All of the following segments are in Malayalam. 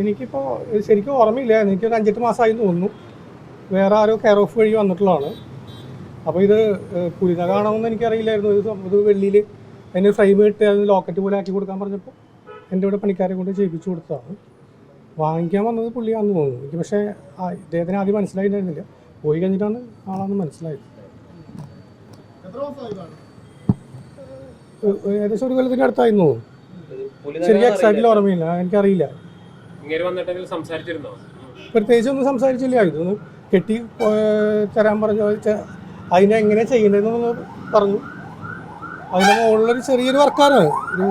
എനിക്കിപ്പോൾ ശരിക്കും ഓർമ്മയില്ല. എനിക്കൊരു അഞ്ചെട്ട് മാസമായി തോന്നുന്നു. വേറെ ആരോ കെയർ ഓഫ് വഴി വന്നിട്ടുള്ളതാണ്. അപ്പോൾ ഇത് കുരുനകാണെന്ന് എനിക്കറിയില്ലായിരുന്നു. ഇത് ഇത് വെള്ളിയിൽ അതിന് ഫ്രെയിം ഇട്ട് അതിന് ലോക്കറ്റ് പോലെ ആക്കി കൊടുക്കാൻ പറഞ്ഞപ്പോൾ എന്റെ ഇവിടെ പണിക്കാരെ കൊണ്ട് ചെയ്യിപ്പിച്ചു കൊടുത്തതാണ്. വാങ്ങിക്കാൻ വന്നത് പുള്ളിയാണെന്ന് തോന്നുന്നു. എനിക്ക് പക്ഷേ ആ ഇദ്ദേഹത്തിന് ആദ്യം മനസ്സിലായിട്ടുണ്ടായിരുന്നില്ല. പോയി കഴിഞ്ഞിട്ടാണ് ആളാണെന്ന് മനസ്സിലായത്. ഏകദേശം ഒരു കൊല്ലത്തിന്റെ അടുത്തായിരുന്നു ശരിക്കും എക്സാക്ട്ലി ഓർമ്മയില്ല. എനിക്കറിയില്ല. പ്രത്യേകിച്ച് ഒന്നും സംസാരിച്ചില്ല. ഇതൊന്ന് കെട്ടി തരാൻ പറഞ്ഞു അതിനെ എങ്ങനെ ചെയ്യണമെന്ന് പറഞ്ഞു. അതിന്റെ മുകളിലൊരു ചെറിയൊരു വർക്കാണ്. ഒരു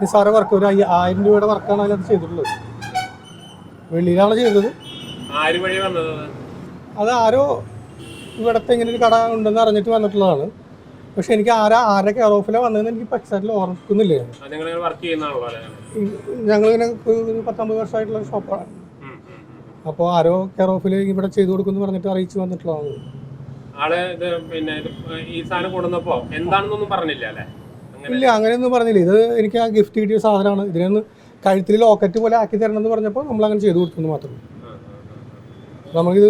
നിസ്സാര വർക്ക്. ഒരു ആയിരം രൂപയുടെ വർക്കാണ് അതിനകത്ത് ചെയ്തിട്ടുള്ളത്. വെള്ളിയിലാണ് ചെയ്തത്? അത് ആരോ ഇവിടത്തെ ഇങ്ങനെ ഒരു കട ഉണ്ടെന്ന് അറിഞ്ഞിട്ട് വന്നിട്ടുള്ളതാണ്. പക്ഷെ എനിക്ക് ആരാ ആരെ കെയർ ഓഫിലാണ് വന്നതെന്ന് എനിക്ക് എക്സാക്ട്ലി ഓർക്കുന്നില്ല. അല്ലേ ഞങ്ങളിങ്ങനെ ഒരു പത്തൊമ്പത് വർഷമായിട്ടുള്ള ഷോപ്പാണ്. അപ്പോൾ ആരോ കെയർ ഓഫിൽ ഇവിടെ ചെയ്തു കൊടുക്കുമെന്ന് പറഞ്ഞിട്ട് അറിയിച്ചു വന്നിട്ടുള്ളതാണ്. ആൾ ഇത് പിന്നെ ഈ സാധനം കൊണ്ടുവന്നപ്പോ എന്താണെന്നൊന്നും പറഞ്ഞില്ല അല്ലേ? ഇല്ല അങ്ങനെയൊന്നും പറഞ്ഞില്ല. ഇത് എനിക്ക് ആ ഗിഫ്റ്റ് കിട്ടിയ സാധനമാണ്. ഇതിനൊന്ന് കഴുത്തിൽ ലോക്കറ്റ് പോലെ ആക്കി തരണം എന്ന് പറഞ്ഞപ്പോൾ നമ്മൾ അങ്ങനെ ചെയ്തു കൊടുക്കുന്നു മാത്രമേ നമുക്കിത്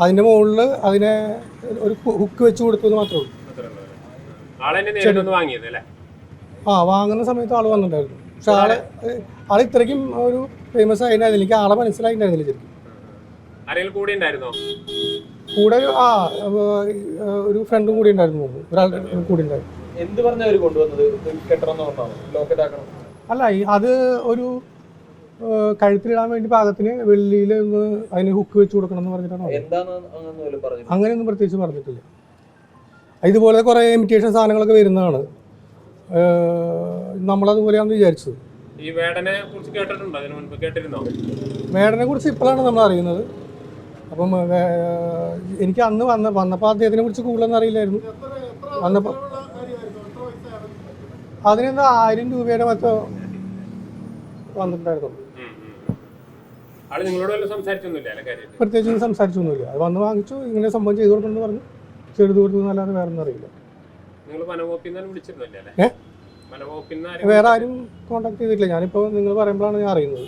അതിന്റെ മുകളിൽ അതിനെ ഒരു ഹുക്ക് വെച്ച് കൊടുത്തു എന്ന് മാത്രമേ ഉള്ളൂ. ആ. വാങ്ങുന്ന സമയത്ത് ആൾ വന്നിട്ടുണ്ടായിരുന്നു. പക്ഷെ ആൾ ആൾ ഇത്രയ്ക്കും ഒരു ഫേമസ് ആയിട്ടുണ്ടായിരുന്നില്ല എനിക്ക് ആളെ മനസ്സിലായിട്ടുണ്ടായിരുന്നില്ല ശരിക്കും. കൂടെ ഉണ്ടായിരുന്നോ? കൂടെ ഒരു ആ ഒരു ഫ്രണ്ടും കൂടി ഉണ്ടായിരുന്നു. ഒരാൾ കൂടി ഉണ്ടായിരുന്നു. എന്ത് കൊണ്ടുവന്നത്? കെട്ടണം അല്ല അത് ഒരു കഴുത്തിലിടാൻ വേണ്ടി പാകത്തിന് വെള്ളിയിൽ ഒന്ന് അതിന് ഹുക്ക് വെച്ച് കൊടുക്കണം എന്ന് പറഞ്ഞിട്ടാണ് അങ്ങനെയൊന്നും പ്രത്യേകിച്ച് പറഞ്ഞിട്ടില്ല. ഇതുപോലെ കുറേ ഇമിറ്റേഷൻ സാധനങ്ങളൊക്കെ വരുന്നതാണ്. നമ്മളതുപോലെയാണ് നമ്മളതുപോലെയാണെന്ന് വിചാരിച്ചത്. ഈ വേടനെ കുറിച്ച് കേട്ടിട്ടുണ്ടോ? അതിന് മുൻപ് കേട്ടിരുന്നോ? വേടനെ കുറിച്ച് ഇപ്പോഴാണ് നമ്മൾ അറിയുന്നത്. അപ്പം എനിക്ക് അന്ന് വന്ന വന്നപ്പോൾ അദ്ദേഹത്തിനെ കുറിച്ച് കൂടുതലൊന്നും അറിയില്ലായിരുന്നു. വന്നപ്പോൾ അതിനെന്താ ആയിരം രൂപയുടെ മറ്റോ വന്നിട്ടുണ്ടായിരുന്നു. പ്രത്യേകിച്ച് സംസാരിച്ചൊന്നുമില്ല. അത് വന്ന് വാങ്ങിച്ചു ഇങ്ങനെ സംഭവം ചെയ്തു കൊടുക്കണമെന്ന് പറഞ്ഞു. ചെയ്തു കൊടുത്തു എന്നല്ലാതെ വേറെ ഒന്നും അറിയില്ല വേറെ ആരും കോണ്ടാക്ട് ചെയ്തിട്ടില്ല. ഞാനിപ്പോൾ നിങ്ങൾ പറയുമ്പോഴാണ് ഞാൻ അറിയുന്നത്.